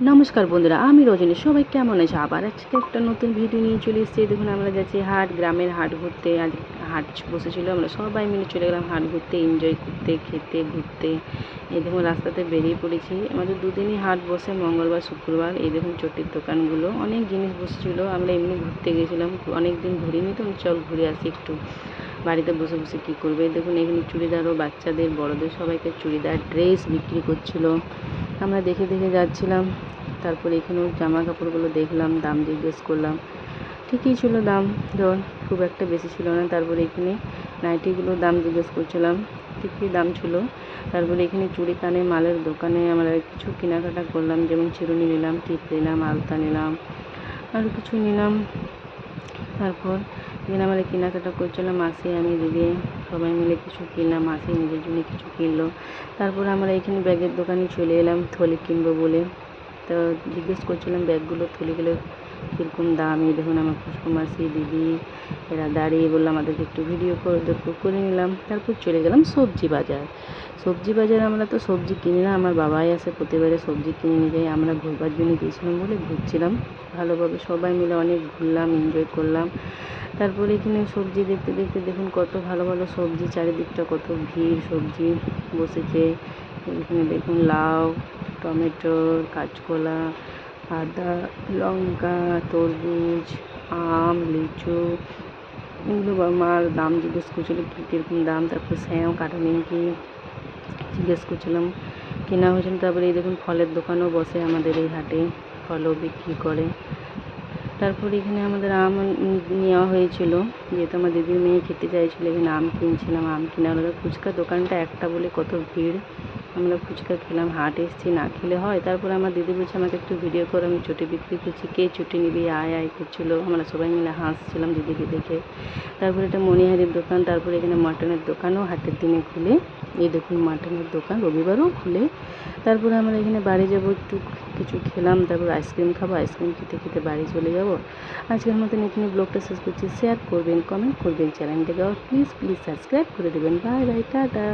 নমস্কার বন্ধুরা, আমি রজনী। সবাই কেমন আছে? আবার আজকে একটা নতুন ভিডিও নিয়ে চলে এসেছি। দেখুন, আমরা যাচ্ছি হাট, গ্রামের হাট ঘুরতে। আজ হাট বসেছিল, আমরা সবাই মিলে চলে গেলাম হাট ঘুরতে এনজয় করতে, খেতে, ঘুরতে। এই দেখুন, রাস্তাতে বেরিয়ে পড়েছি। আমাদের দুদিনই হাট বসে, মঙ্গলবার, শুক্রবার। এই দেখুন, চটির দোকানগুলো। অনেক জিনিস বসেছিল, আমরা এমনি ঘুরতে গেছিলাম। অনেক দিন ঘুরিনি তো চল ঘুরে আসি একটু। বাড়িতে বসে বসে কী করবে? দেখুন, এখানে চুড়িদারও বাচ্চাদের, বড়দের সবাইকে চুড়িদার ড্রেস বিক্রি করছিল। আমরা দেখে দেখে যাচ্ছিলাম। তারপরে এখানেও জামা কাপড়গুলো দেখলাম, দাম জিজ্ঞেস করলাম। ঠিকই ছিল দাম, ধর, খুব একটা বেশি ছিল না। তারপরে এখানে নাইটিগুলোর দাম জিজ্ঞেস করছিলাম, ঠিকই দাম ছিল। তারপরে এখানে চুড়ি কানে, মালের দোকানে আমরা কিছু কেনাকাটা করলাম, যেমন চিরুনি নিলাম, টিপ নিলাম, আলতা নিলাম আরও কিছু নিলাম। তারপর এখানে আমরা কেনাকাটা করছিলাম, মাসি, আমি, দিদি, সবাই মিলে কিছু কিনলাম, মাসি নিজের জন্য কিছু কিনলো। তারপর আমরা এখানে ব্যাগের দোকানে চলে এলাম, থলি কিনবো বলে। তো জিজ্ঞেস করছিলাম ব্যাগগুলো থলিগুলো কীরকম দাম এই দেখুন আমার খুশকু মাসি দিদি, এরা দাঁড়িয়ে বললাম আমাদেরকে একটু ভিডিও করে দেখো করে নিলাম। তারপর চলে গেলাম সবজি বাজার। সবজি বাজারে আমরা তো সবজি কিনি না, আমার বাবাই আসে প্রতিবারে সবজি কিনে নিয়ে যাই আমরা ঘুরবার জন্য গিয়েছিলাম বলে ঘুরছিলাম। ভালোভাবে সবাই মিলে অনেক ঘুরলাম এনজয় করলাম। তারপরে এখানে সবজি দেখতে দেখতে দেখুন কত ভালো ভালো সবজি, চারিদিকটা কত ভিড়, সবজি বসেছে। এখানে দেখুন লাউ, টমেটো, কাঁচকলা, আদা, লঙ্কা, তরমুজ, আম, লিচু, এগুলো মার দাম জিজ্ঞেস করছিল কী কীরকম দাম, তারপর স্যাঁও নিমকি জিজ্ঞেস করছিলাম, কেনা হয়েছিল, তারপরে এই দেখুন ফলের দোকানও বসে আমাদের এই হাটে, ফলও বিক্রি করে। তারপর এখানে আমাদের আম নেওয়া হয়েছিল, যেহেতু আমার দিদির মেয়ে খেতে চাইছিলো, এখানে আম কিনছিলাম, আম কিনা হলো ফুচকা দোকানটা একটা বলে কত ভিড়। আমরা ফুচকা খেলাম, হাট এসেছি, না খেলে হয়। তারপরে আমার দিদি বলছে, আমাকে একটু ভিডিও করে, আমি চটি বিক্রি করছি। কে চটি নিবি? আয় আয় করছিল। আমরা সবাই মিলে হাসছিলাম দিদিকে দেখে। তারপরে এটা মণিহারির দোকান, তারপরে এখানে মাটনের দোকানও হাটের দিনে খুলে। এই দেখুন, মাটনের দোকান রবিবারও খুলে। তারপরে আমরা এখানে বাড়ি যাব, একটু কিছু খেলাম, তারপর আইসক্রিম খাব, আইসক্রিম খেতে খেতে বাড়ি চলে যাব। আজকের মতন এখানে ব্লগটা শেষ করছি। শেয়ার করবেন কমেন্ট করবেন চ্যানেলটাকে। প্লিজ প্লিজ সাবস্ক্রাইব করে দেবেন। Bye bye, tata.